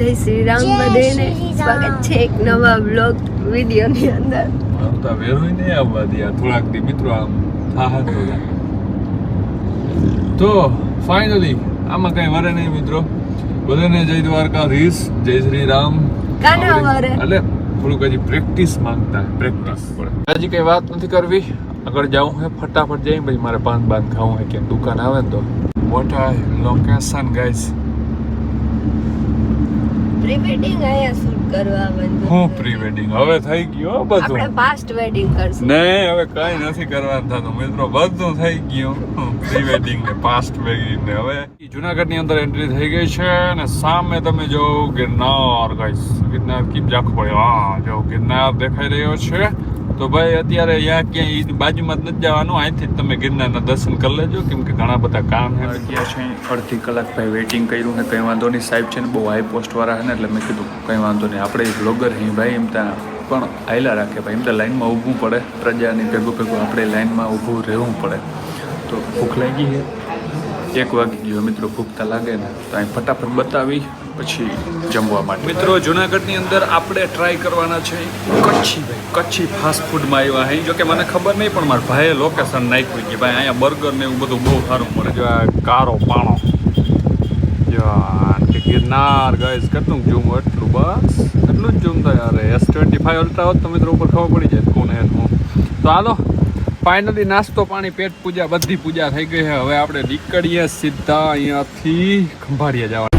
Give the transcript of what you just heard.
જય શ્રી રામ બધેને. સ્વાગત છે એક નવા બ્લોગ વીડિયો ની અંદર આવતા વેરોય નહીં આવવા દે થોડાક દી મિત્રો આમ થાહા થોડા તો ફાઇનલી આમાં કઈ વરે નહીં મિત્રો. બધાને જય દ્વારકાધીશ જય શ્રી રામ. કાના વરે? એટલે થોડુંક હજી પ્રેક્ટિસ માંગતા પ્રેક્ટિસ હજી કઈ વાત નથી કરવી. આગળ જાઉં હે ફટાફટ જઈ પછી મારે પાન બાન ખાવું હે કે દુકાન આવે ને તો. What are location guys pre wedding અહીંયા શૂટ કરવા બંધ હું પ્રી વેડિંગ હવે થઈ ગયો બધું. આપણે પાસ્ટ વેડિંગ કરશું. નહીં હવે કાઈ નથી કરવાનું થતું. મિત્રો બધું થઈ ગયું. પ્રી વેડિંગ ને પાસ્ટ વેડિંગ ને હવે. જુનાગઢની અંદર એન્ટ્રી થઈ ગઈ છે અને સામે તમે જો ગિરનાર ગાઈસ ગિરનાર કી જાખ પડે હા જો ગિરનાર દેખાઈ રહ્યો છે. તો ભાઈ અત્યારે અહીંયા ક્યાંય બાજુમાં જ નથી જવાનું, અહીંથી જ તમે ગિરનારના દર્શન કરી લેજો, કેમ કે ઘણા બધા કામ છે. ગયા છે, અડધી કલાક ભાઈ વેઇટિંગ કર્યું ને કંઈ વાંધો નહીં. સાહેબ છે ને બહુ હાઈ પોસ્ટ વાળા છે ને, એટલે મેં કીધું કંઈ વાંધો નહીં. આપણે બ્લોગર હી ભાઈ, એમ ત્યાં પણ આયલા રાખે ભાઈ. એમ તો લાઈનમાં ઊભું પડે, પ્રજાની ભેગું ભેગું આપણે લાઈનમાં ઊભું રહેવું પડે. તો ભૂખ લાગી છે. એક વાગી ગયો, મિત્રો ભૂખતા લાગે ને. તો અહીં ફટાફટ બતાવી. પછી જમવા માટે. મિત્રો, જુનાગઢની અંદર આપણે ટ્રાય કરવાના છે કચ્છી ભાઈ. કચ્છી ફાસ્ટ ફૂડમાં આવ્યા અહીં જોકે મને ખબર નહીં, પણ મારા ભાઈએ લોકેશન નાખ્યું કે ભાઈ અહીંયા બર્ગર ને એવું બધું બહુ સારું મળે. જો કારો પાણો. ગિરનાર ગાઈઝ કેટલું જૂમ એટલું બસ. એટલું જ જૂમ થાય અરે એસ ટ્વેન્ટી ફાઈવ અલ્ટ્રા હોત તો મિત્રો ઉપર ખબર પડી જાય કોને હે તો હાલો ફાઇનલી નાસ્તો પાણી, પેટ પૂજા, બધી પૂજા થઈ ગઈ હવે આપણે નીકળીએ સીધા અહીંયાથી ખંભાળીએ જવાના.